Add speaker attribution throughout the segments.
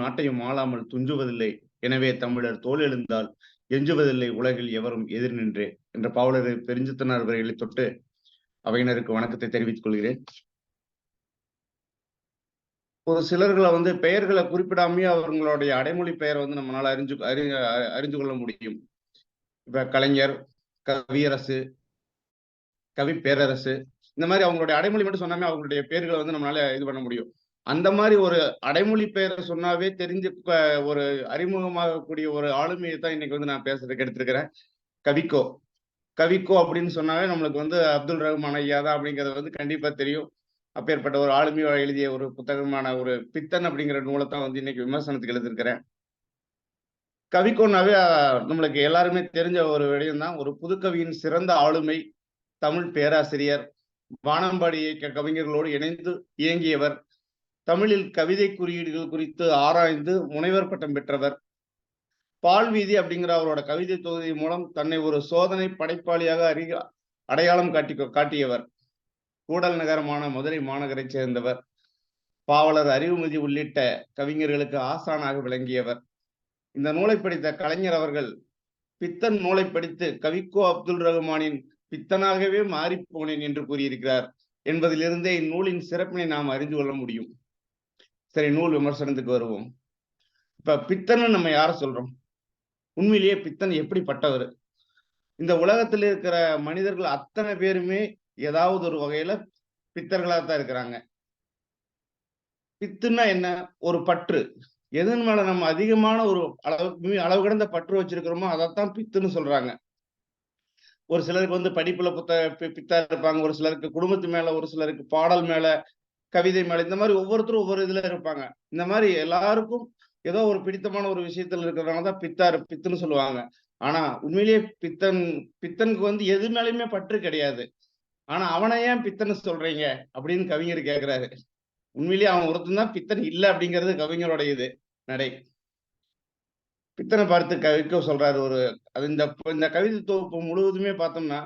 Speaker 1: நாட்டையும் ஆளாமல் துஞ்சுவதில்லை. எனவே தமிழர் தோல் எழுந்தால் எஞ்சுவதில்லை உலகில் எவரும் எதிர் நின்றே என்ற பாவலர் பெருஞ்சித்தனார் வரைகளை தொட்டு அவையினருக்கு வணக்கத்தை தெரிவித்துக் கொள்கிறேன். ஒரு சிலர்களை வந்து பெயர்களை குறிப்பிடாமே அவங்களுடைய அடைமொழி பெயரை வந்து நம்மளால அறிஞ்சு அறி அறிந்து கொள்ள முடியும். இப்ப கலைஞர் கவியரசு கவி பேரரசு இந்த மாதிரி அவங்களுடைய அடைமொழி மட்டும் சொன்னாமே அவங்களுடைய பேர்களை வந்து நம்மளால இது பண்ண முடியும். அந்த மாதிரி ஒரு அடைமொழி பெயரை சொன்னாவே தெரிஞ்சு ஒரு அறிமுகமாகக்கூடிய ஒரு ஆளுமையை தான் இன்னைக்கு வந்து நான் பேசுறதுக்கு எடுத்திருக்கிறேன். கவிக்கோ. கவிக்கோ அப்படின்னு சொன்னாவே நம்மளுக்கு வந்து அப்துல் ரஹ்மான் ஐயா தான் அப்படிங்கிறது வந்து கண்டிப்பா தெரியும். அப்பேற்பட்ட ஒரு ஆளுமையை எழுதிய ஒரு புத்தகமான ஒரு பித்தன் அப்படிங்கிற நூலை தான் வந்து இன்னைக்கு விமர்சனத்துக்கு எழுதியிருக்கிறேன் கவிக்கோனாவே நம்மளுக்கு எல்லாருமே தெரிஞ்ச ஒரு விடயம் தான். ஒரு புதுக்கவியின் சிறந்த ஆளுமை தமிழ் பேராசிரியர் வானம்பாடி இயக்க கவிஞர்களோடு இணைந்து இயங்கியவர் தமிழில் கவிதை குறியீடுகள் குறித்து ஆராய்ந்து முனைவர் பட்டம் பெற்றவர். பால்வீதி அப்படிங்கிற அவரோட கவிதை தொகுதி மூலம் தன்னை ஒரு சோதனை படைப்பாளியாக அறி அடையாளம் காட்டி காட்டியவர். கூடல் நகரமான மதுரை மாநகரைச் சேர்ந்தவர். பாவலர் அறிவுமதி உள்ளிட்ட கவிஞர்களுக்கு ஆசானாக விளங்கியவர். இந்த நூலை படித்த கலைஞர் அவர்கள் பித்தன் நூலை படித்து கவிக்கோ அப்துல் ரஹ்மானின் பித்தனாகவே மாறிப்போனேன் என்று கூறியிருக்கிறார். என்பதிலிருந்தே இந்நூலின் சிறப்பினை நாம் அறிந்து கொள்ள முடியும். சரி நூல் விமர்சனத்துக்கு வருவோம். இப்ப பித்தன் நம்ம யார சொல்றோம்? உண்மையிலேயே பித்தன் எப்படிப்பட்டவர்? இந்த உலகத்தில் இருக்கிற மனிதர்கள் அத்தனை பேருமே ஏதாவது ஒரு வகையில பித்தர்களா தான் இருக்கிறாங்க. பித்துன்னா என்ன? ஒரு பற்று. எதன் மேல நம்ம அதிகமான ஒரு அளவு அளவு கடந்த பற்று வச்சிருக்கிறோமோ அதைத்தான் பித்துன்னு சொல்றாங்க. ஒரு சிலருக்கு வந்து படிப்புல புத்த பித்தா இருப்பாங்க. ஒரு சிலருக்கு குடும்பத்து மேல ஒரு சிலருக்கு பாடல் மேல கவிதை மேல இந்த மாதிரி ஒவ்வொருத்தரும் ஒவ்வொரு இதுல இருப்பாங்க. இந்த மாதிரி எல்லாருக்கும் ஏதோ ஒரு பிடித்தமான ஒரு விஷயத்துல இருக்கிறவங்க தான் பித்தாரு பித்துன்னு சொல்லுவாங்க. ஆனா உண்மையிலேயே பித்தன் பித்தனுக்கு வந்து எது மேலயுமே பற்று கிடையாது. ஆனா அவனை ஏன் பித்தன் சொல்றீங்க? அப்படின்னு கவிஞர் கேக்குறாரு. உண்மையிலேயே அவன் ஒருத்தன் தான் பித்தன் இல்லை அப்படிங்கிறது கவிஞரோட இது நடை. பித்தனை பார்த்து கவிக்க சொல்றாரு ஒரு அது இந்த இந்த கவிதை தொகுப்பு முழுவதுமே பார்த்தோம்னா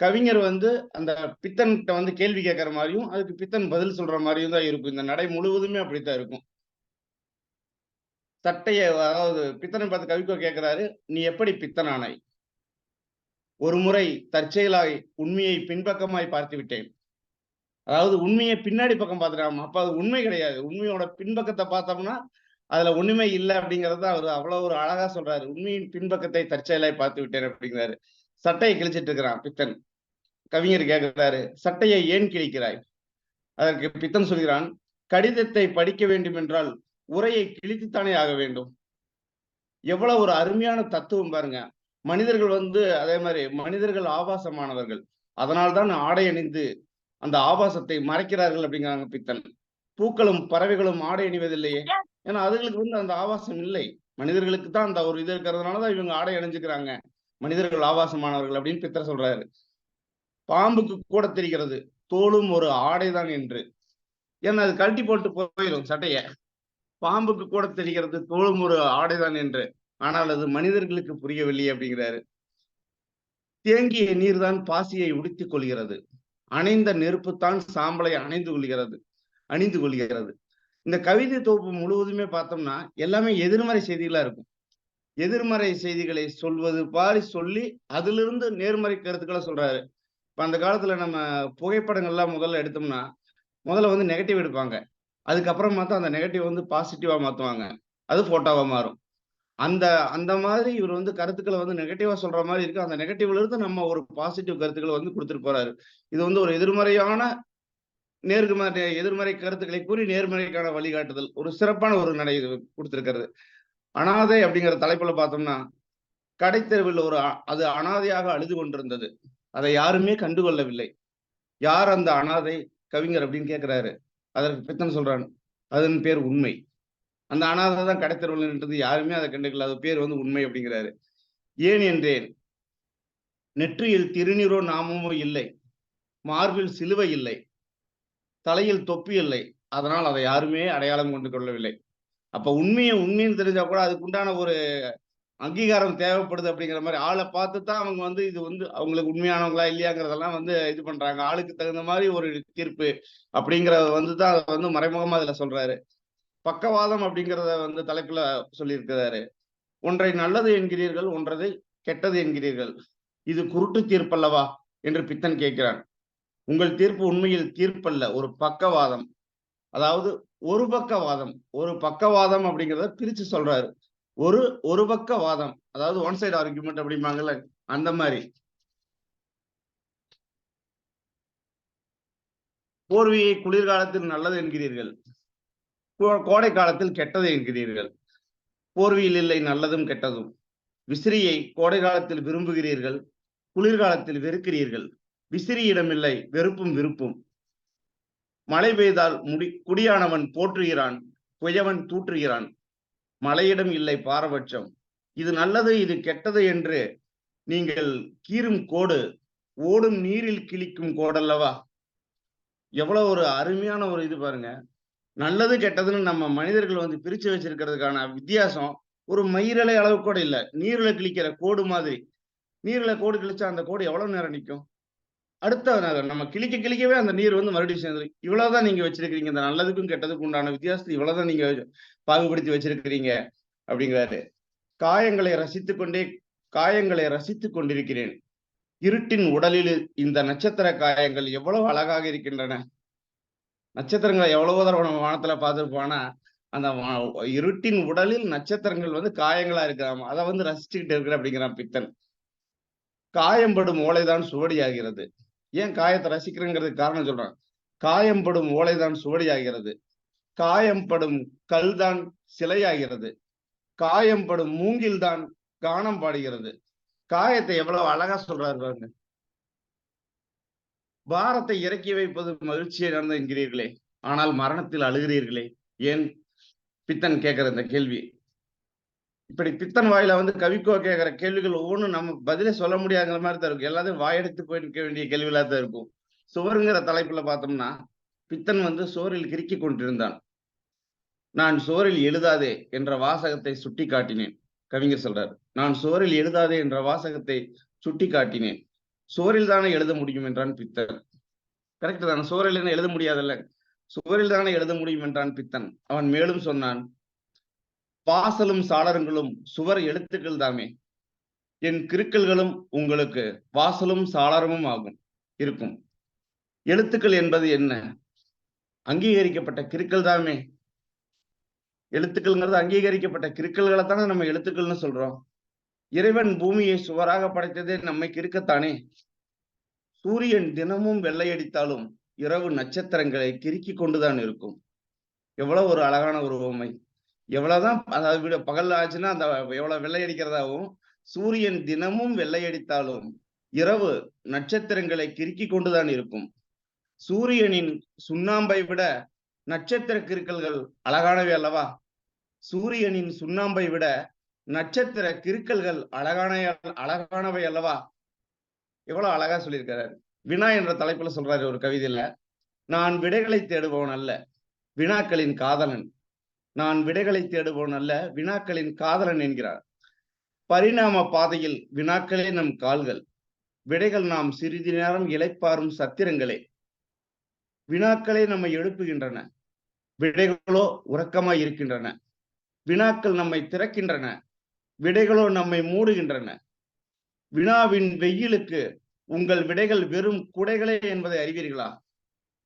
Speaker 1: கவிஞர் வந்து அந்த பித்தன்கிட்ட வந்து கேள்வி கேட்கற மாதிரியும் அதுக்கு பித்தன் பதில் சொல்ற மாதிரியும் தான் இருக்கும். இந்த நடை முழுவதுமே அப்படித்தான் இருக்கும். சட்டைய அதாவது பித்தனை பார்த்து கவிக்கோ கேட்கிறாரு நீ எப்படி பித்தனானாய்? ஒரு முறை தற்செயலாய் உண்மையை பின்பக்கமாய் பார்த்து விட்டேன். அதாவது உண்மையை பின்னாடி பக்கம் பார்த்துட்டாம அப்ப அது உண்மை கிடையாது. உண்மையோட பின்பக்கத்தை பார்த்தோம்னா அதுல ஒண்ணுமே இல்லை அப்படிங்கறத அவர் அவ்வளவு ஒரு அழகா சொல்றாரு. உண்மையின் பின்பக்கத்தை தற்செயலாய் பார்த்து விட்டேன் அப்படிங்கிறாரு. சட்டையை கிழிச்சிட்டு இருக்கிறான் பித்தன். கவிஞர் கேட்கிறாரு சட்டையை ஏன் கிழிக்கிறாய்? அதற்கு பித்தன் சொல்கிறான் கடிதத்தை படிக்க வேண்டும் என்றால் உரையை கிழித்துத்தானே ஆக வேண்டும். எவ்வளவு ஒரு அருமையான தத்துவம் பாருங்க. மனிதர்கள் வந்து அதே மாதிரி மனிதர்கள் ஆபாசமானவர்கள். அதனால்தான் ஆடை அணிந்து அந்த ஆபாசத்தை மறைக்கிறார்கள் அப்படிங்கிறாங்க பித்தன். பூக்களும் பறவைகளும் ஆடை அணிவதில்லையே. ஏன்னா அதுகளுக்கு வந்து அந்த ஆபாசம் இல்லை. மனிதர்களுக்கு தான் அந்த ஒரு இது இருக்கிறதுனாலதான் இவங்க ஆடை அணிஞ்சுக்கிறாங்க. மனிதர்கள் ஆபாசமானவர்கள் அப்படின்னு பித்தர் சொல்றாரு. பாம்புக்கு கூட தெரிகிறது. தோளும் ஒரு ஆடைதான் என்று. ஏன்னா அது கழட்டி போட்டு போயிடும் சட்டைய. பாம்புக்கு கூட தெரிகிறது தோளும் ஒரு ஆடைதான் என்று. ஆனால் அது மனிதர்களுக்கு புரியவில்லை அப்படிங்கிறாரு. தேங்கிய நீர்தான் பாசியை உடுத்திக் கொள்கிறது. அணைந்த நெருப்புத்தான் சாம்பலை அணைந்து கொள்கிறது அணிந்து கொள்கிறது. இந்த கவிதை தொகுப்பு முழுவதுமே பார்த்தோம்னா எல்லாமே எதிர்மறை செய்திகளா இருக்கும். எதிர்மறை செய்திகளை சொல்வது பாரி சொல்லி அதிலிருந்து நேர்மறை கருத்துக்களை சொல்றாரு. இப்ப அந்த காலத்துல நம்ம புகைப்படங்கள்லாம் முதல்ல எடுத்தோம்னா முதல்ல வந்து நெகட்டிவ் எடுப்பாங்க. அதுக்கப்புறம் பார்த்தா அந்த நெகட்டிவ் வந்து பாசிட்டிவா மாத்துவாங்க. அது போட்டோவா மாறும். அந்த அந்த மாதிரி இவர் வந்து கருத்துக்களை வந்து நெகட்டிவா சொல்ற மாதிரி இருக்கு. அந்த நெகட்டிவ்ல இருந்து நம்ம ஒரு பாசிட்டிவ் கருத்துக்களை வந்து கொடுத்துட்டு போறாரு. இது வந்து ஒரு எதிர்மறையான நேர்மறை எதிர்மறை கருத்துக்களை கூறி நேர்மறைக்கான வழிகாட்டுதல். ஒரு சிறப்பான ஒரு நடை கொடுத்திருக்கிறது. அனாதை அப்படிங்கிற தலைப்புல பார்த்தோம்னா கடைத்தெருவில் ஒரு அது அனாதையாக அழுது கொண்டிருந்தது. அதை யாருமே கண்டுகொள்ளவில்லை. யார் அந்த அனாதை கவிஞர் அப்படின்னு கேட்கிறாரு அதற்கு பித்தன் சொல்றான் அதன் பேர் உண்மை. அந்த அனாதை தான் கடைத்தெருவில் யாருமே அதை கண்டுக்கல அது பேர் வந்து உண்மை அப்படிங்கிறாரு. ஏன் என்றேன் நெற்றியில் திருநீரோ நாமமோ இல்லை மார்பில் சிலுவை இல்லை தலையில் தொப்பி இல்லை அதனால் அதை யாருமே அடையாளம் கொண்டு கொள்ளவில்லை. அப்ப உண்மையை உண்மைன்னு தெரிஞ்சா கூட அதுக்குண்டான ஒரு அங்கீகாரம் தேவைப்படுது அப்படிங்கிற மாதிரி ஆளை பார்த்து தான் அவங்க வந்து இது வந்து அவங்களுக்கு உண்மையானவங்களா இல்லையாங்கிறதெல்லாம் வந்து இது பண்றாங்க. ஆளுக்கு தகுந்த மாதிரி ஒரு தீர்ப்பு அப்படிங்கிறத வந்து தான் அதை வந்து மறைமுகமா அதுல சொல்றாரு. பக்கவாதம் அப்படிங்கிறத வந்து தலைப்புல சொல்லியிருக்கிறாரு. ஒன்றை நல்லது என்கிறீர்கள் ஒன்றது கெட்டது என்கிறீர்கள். இது குருட்டு தீர்ப்பல்லவா என்று பித்தன் கேட்கிறான். உங்கள் தீர்ப்பு உண்மையில் தீர்ப்பல்ல ஒரு பக்கவாதம். அதாவது ஒரு பக்கவாதம் ஒரு பக்கவாதம் அப்படிங்கிறத பிரிச்சு சொல்றாரு. ஒரு ஒரு பக்க வாதம் அதாவது ஒன் சைடு ஆர்குமெண்ட் அப்படிம்பாங்கல்ல அந்த மாதிரி. போர்வையை குளிர்காலத்தில் நல்லது என்கிறீர்கள். கோ- கோடை காலத்தில் கெட்டது என்கிறீர்கள். போர்வையில் இல்லை நல்லதும் கெட்டதும். விசிறியை கோடை காலத்தில் விரும்புகிறீர்கள் குளிர்காலத்தில் வெறுக்கிறீர்கள். விசிறியிடம் இல்லை வெறுப்பும் விருப்பும். மழை பெய்தால் முடி குடியானவன் போற்றுகிறான் குயவன் தூற்றுகிறான். மலையிடம் இல்லை பாரபட்சம். இது நல்லது இது கெட்டது என்று நீங்கள் கீறும் கோடு ஓடும் நீரில் கிழிக்கும் கோடல்லவா? எவ்வளவு ஒரு அருமையான ஒரு இது பாருங்க. நல்லது கெட்டதுன்னு நம்ம மனிதர்கள் வந்து பிரிச்சு வச்சிருக்கிறதுக்கான வித்தியாசம் ஒரு மயிரலை அளவு கூட இல்ல. நீரில் கிழிக்கிற கோடு மாதிரி. நீரில் கோடு கிழிச்சா அந்த கோடு எவ்வளவு நேரம் நிற்கும்? அடுத்த நகர் நம்ம கிழிக்க கிழிக்கவே அந்த நீர் வந்து மறுபடியும் சேர்ந்து இவ்வளவுதான் நீங்க வச்சிருக்கீங்க இந்த நல்லதுக்கும் கெட்டதுக்கும் உண்டான வித்தியாசத்தை இவ்வளவுதான் நீங்க பாகுபடுத்தி வச்சிருக்கிறீங்க அப்படிங்கிறாரு. காயங்களை ரசித்துக் கொண்டே காயங்களை ரசித்துக் கொண்டிருக்கிறேன். இருட்டின் உடலில் இந்த நட்சத்திர காயங்கள் எவ்வளவு அழகாக இருக்கின்றன. நட்சத்திரங்களை எவ்வளவோ தடவை நம்ம வானத்துல பார்த்துருப்போம்னா அந்த வா- இருட்டின் உடலில் நட்சத்திரங்கள் வந்து காயங்களா இருக்கிறாம? அதை வந்து ரசிச்சுக்கிட்டு இருக்கிற அப்படிங்கிறான் பித்தன். காயம்படும் ஓலைதான் சுவடியாகிறது. ஏன் காயத்தை ரசிக்கிறேங்கிறதுக்கு காரணம் சொல்றேன் காயம்படும் ஓலைதான் சுவடியாகிறது. காயம்படும் கல்தான் சிலையாகிறது. காயம்படும் மூங்கில்தான் கானம் பாடுகிறது. காயத்தை எவ்வளவு அழகா சொல்றாரு பாருங்க. பாரத்தை இறக்கி வைப்பது மகிழ்ச்சியை நடந்த என்கிறீர்களே ஆனால் மரணத்தில் அழுகிறீர்களே. ஏன்? பித்தன் கேட்கிற இந்த கேள்வி. இப்படி பித்தன் வாயில வந்து கவிக்கோ கேட்கிற கேள்விகள் ஒவ்வொன்றும் நம்ம பதிலே சொல்ல முடியாங்கிற மாதிரி தான் இருக்கும். எல்லாத்தையும் வாயெடுத்து போயிருக்க வேண்டிய கேள்விகளாக தான் இருக்கும். சுவருங்கிற தலைப்புல பார்த்தோம்னா பித்தன் வந்து சோரில் கிறுக்கி கொண்டிருந்தான். நான் சோரில் எழுதாதே என்ற வாசகத்தை சுட்டி காட்டினேன் கவிஞர் சொல்றாரு நான் சோரில் எழுதாதே என்ற வாசகத்தை சுட்டி காட்டினேன் சோரில் தானே எழுத முடியும் என்றான் பித்தன். கரெக்ட் தானே? சோரில் என்ன? எழுத முடியாதல்ல. சுவரில் தானே எழுத முடியும் என்றான் பித்தன். அவன் மேலும் சொன்னான் வாசலும் சாளரங்களும் சுவர் எழுத்துக்கள் தாமே. என் கிறுக்கல்களும் உங்களுக்கு வாசலும் சாளரமும் ஆகும் இருக்கும். எழுத்துக்கள் என்பது என்ன? அங்கீகரிக்கப்பட்ட கிருக்கல் தாமே. எழுத்துக்கள்ங்கிறது அங்கீகரிக்கப்பட்ட கிருக்கல்களை தானே நம்ம எழுத்துக்கள்னு சொல்றோம். இறைவன் பூமியை சுவராக படைத்ததே நம்மை கிறுக்கத்தானே. சூரியன் தினமும் வெள்ளையடித்தாலும் இரவு நட்சத்திரங்களை கிறுக்கி கொண்டுதான் இருக்கும். எவ்வளவு ஒரு அழகான ஒரு உவமை. எவ்வளவுதான் அந்த விட பகல் ஆச்சுன்னா அந்த எவ்வளவு வெள்ளையடிக்கிறதாவும் சூரியன் தினமும் வெள்ளையடித்தாலும் இரவு நட்சத்திரங்களை கிறுக்கி கொண்டுதான் இருக்கும். சூரியனின் சுண்ணாம்பை விட நட்சத்திர கிறுக்கல்கள் அழகானவை அல்லவா? சூரியனின் சுண்ணாம்பை விட நட்சத்திர கிறுக்கல்கள் அழகான அழகானவை அல்லவா? எவ்வளவு அழகா சொல்லியிருக்காரு. வினா என்ற தலைப்புல சொல்றாரு ஒரு கவிதையில நான் விடைகளை தேடுபவன் அல்ல வினாக்களின் காதலன். நான் விடைகளை தேடுபவன் அல்ல வினாக்களின் காதலன் என்கிறார். பரிணாம பாதையில் வினாக்களே நம் கால்கள். விடைகள் நாம் சிறிது நேரம் இழைப்பாரும் சத்திரங்களே. வினாக்களே நம்மை எழுப்புகின்றன. விடைகளோ உறக்கமாய் இருக்கின்றன. வினாக்கள் நம்மை திறக்கின்றன. விடைகளோ நம்மை மூடுகின்றன. வினாவின் வெயிலுக்கு உங்கள் விடைகள் வெறும் குடைகளே என்பதை அறிவீர்களா?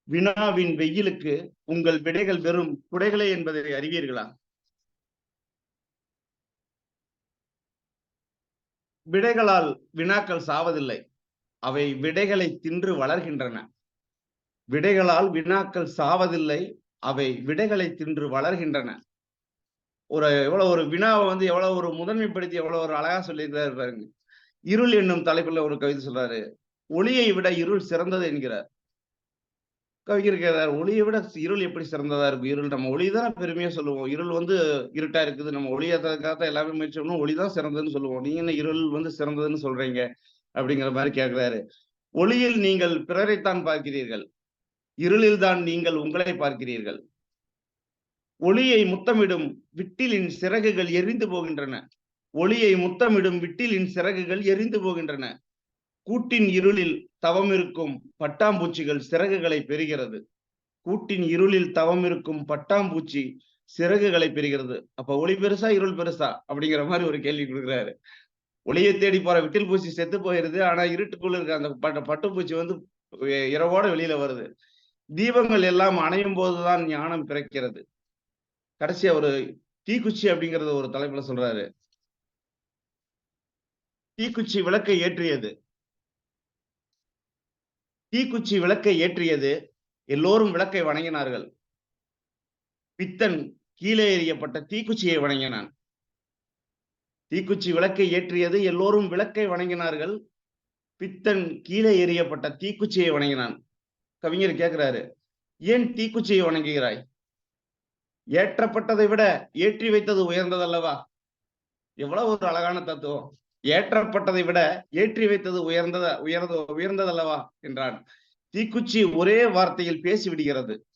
Speaker 1: வினாவின் வெயிலுக்கு உங்கள் விடைகள் வெறும் குடைகளே என்பதை அறிவீர்களா? விடைகளால் வினாக்கள் சாவதில்லை. அவை விடைகளை தின்று வளர்கின்றன. விடைகளால் வினாக்கள் சாவதில்லை. அவை விடைகளை தின்று வளர்கின்றன. ஒரு எவ்வளவு ஒரு வினாவை வந்து எவ்வளவு ஒரு முதன்மைப்படுத்தி எவ்வளவு ஒரு அழகா சொல்லியிருக்கிறாரு பாருங்க. இருள் என்னும் தலைப்புல ஒரு கவிதை சொல்றாரு. ஒளியை விட இருள் சிறந்தது என்கிறார். கவிஞர் ஒளியை விட இருள் எப்படி சிறந்ததா இருக்கும்? இருள் நம்ம ஒளி தான் பெருமையா சொல்லுவோம். இருள் வந்து இருட்டா இருக்குது. நம்ம ஒளியாத்ததுக்காக எல்லாமே முயற்சி பண்ணோம். ஒளி தான் சிறந்ததுன்னு சொல்லுவோம். நீங்க என்ன இருள் வந்து சிறந்ததுன்னு சொல்றீங்க? அப்படிங்கிற மாதிரி கேட்கிறாரு ஒளியில் நீங்கள் பிறரைத்தான் பார்க்கிறீர்கள். இருளில் தான் நீங்கள் உங்களை பார்க்கிறீர்கள். ஒளியை முத்தமிடும் விட்டிலின் சிறகுகள் எரிந்து போகின்றன. ஒளியை முத்தமிடும் விட்டிலின் சிறகுகள் எரிந்து போகின்றன. கூட்டின் இருளில் தவம் இருக்கும் பட்டாம்பூச்சிகள் சிறகுகளை பெறுகிறது. கூட்டின் இருளில் தவம் இருக்கும் பட்டாம்பூச்சி சிறகுகளை பெறுகிறது. அப்ப ஒளி பெருசா இருள் பெருசா அப்படிங்கிற மாதிரி ஒரு கேள்வி கொடுக்குறாரு. ஒளியை தேடி போற விட்டில் பூச்சி செத்து போயிருது. ஆனா இருட்டுக்குள்ள இருக்க அந்த பட்டு பட்டுப்பூச்சி வந்து இரவோட வெளியில வருது. தீபங்கள் எல்லாம் அணையும் போதுதான் ஞானம் பிறக்கிறது. கடைசியா ஒரு தீக்குச்சி அப்படிங்கறது ஒரு தலைப்புல சொல்றாரு. தீக்குச்சி விளக்கை ஏற்றியது. தீக்குச்சி விளக்கை ஏற்றியது எல்லோரும் விளக்கை வணங்கினார்கள். பித்தன் கீழே எறியப்பட்ட தீக்குச்சியை வணங்கினான். தீக்குச்சி விளக்கை ஏற்றியது எல்லோரும் விளக்கை வணங்கினார்கள். பித்தன் கீழே எறியப்பட்ட தீக்குச்சியை வணங்கினான். கவிஞர் கேட்கிறாரு ஏன் தீக்குச்சியை வணங்குகிறாய்? ஏற்றப்பட்டதை விட ஏற்றி வைத்தது உயர்ந்ததல்லவா? எவ்வளவு ஒரு அழகான தத்துவம். ஏற்றப்பட்டதை விட ஏற்றி வைத்தது உயர்ந்தத உயர்ந்த உயர்ந்ததல்லவா? என்றான். தீக்குச்சி ஒரே வார்த்தையில் பேசி விடுகிறது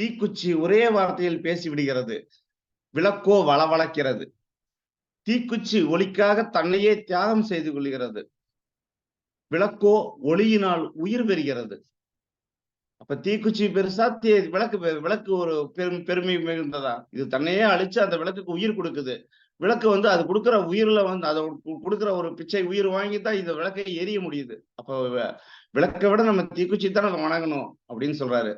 Speaker 1: தீக்குச்சி ஒரே வார்த்தையில் பேசி விடுகிறது விளக்கோ வளவளக்கிறது. தீக்குச்சி ஒளிக்காக தன்னையே தியாகம் செய்து கொள்கிறது. விளக்கோ ஒளியினால் உயிர் பெறுகிறது. அப்ப தீக்குச்சி பெருசா தீ விளக்கு பெ- விளக்கு ஒரு பெரும் பெருமை மிகுந்ததா? இது தன்னையே அழிச்சு அந்த விளக்குக்கு உயிர் கொடுக்குது. விளக்கு வந்து அது கொடுக்குற உயிர்ல வந்து அதை கொடுக்குற ஒரு பிச்சை உயிர் வாங்கி தான் இந்த விளக்கை எரிய முடியுது. அப்போ விளக்கை விட நம்ம தீக்குச்சி தான் நம்ம வணங்கணும் அப்படின்னு சொல்றாரு.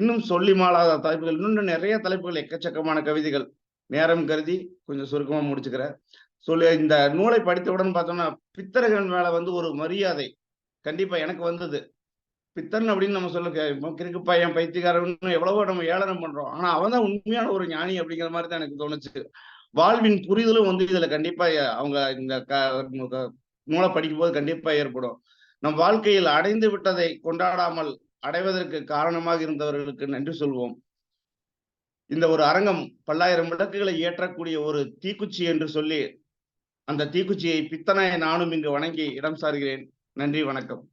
Speaker 1: இன்னும் சொல்லி மாளாத தலைப்புகள் இன்னும் நிறைய தலைப்புகள் எக்கச்சக்கமான கவிதைகள். நேரம் கருதி கொஞ்சம் சுருக்கமா முடிச்சுக்கிறேன். சொல்லி இந்த நூலை படித்தவுடன் பார்த்தோம்னா பித்தர்கள் மேல வந்து ஒரு மரியாதை கண்டிப்பா எனக்கு வந்தது. பித்தன் அப்படின்னு நம்ம சொல்ல கிறுக்கு பையன் பைத்தியக்காரன் எவ்வளவோ நம்ம ஏளனம் பண்றோம். ஆனா அவன் தான் உண்மையான ஒரு ஞானி அப்படிங்கிற மாதிரி தான் எனக்கு தோணுச்சு. வாழ்வின் புரிதலும் வந்து இதுல கண்டிப்பா அவங்க இந்த க- நூலை படிக்கும் போது கண்டிப்பா ஏற்படும். நம் வாழ்க்கையில் அடைந்து விட்டதை கொண்டாடாமல் அடைவதற்கு காரணமாக இருந்தவர்களுக்கு நன்றி சொல்வோம். இந்த ஒரு அரங்கம் பல்லாயிரம் விளக்குகளை ஏற்றக்கூடிய ஒரு தீக்குச்சி என்று சொல்லி அந்த தீக்குச்சியை பித்தனாய நானும் இங்கு வணங்கி இடம் சாருகிறேன். நன்றி வணக்கம்.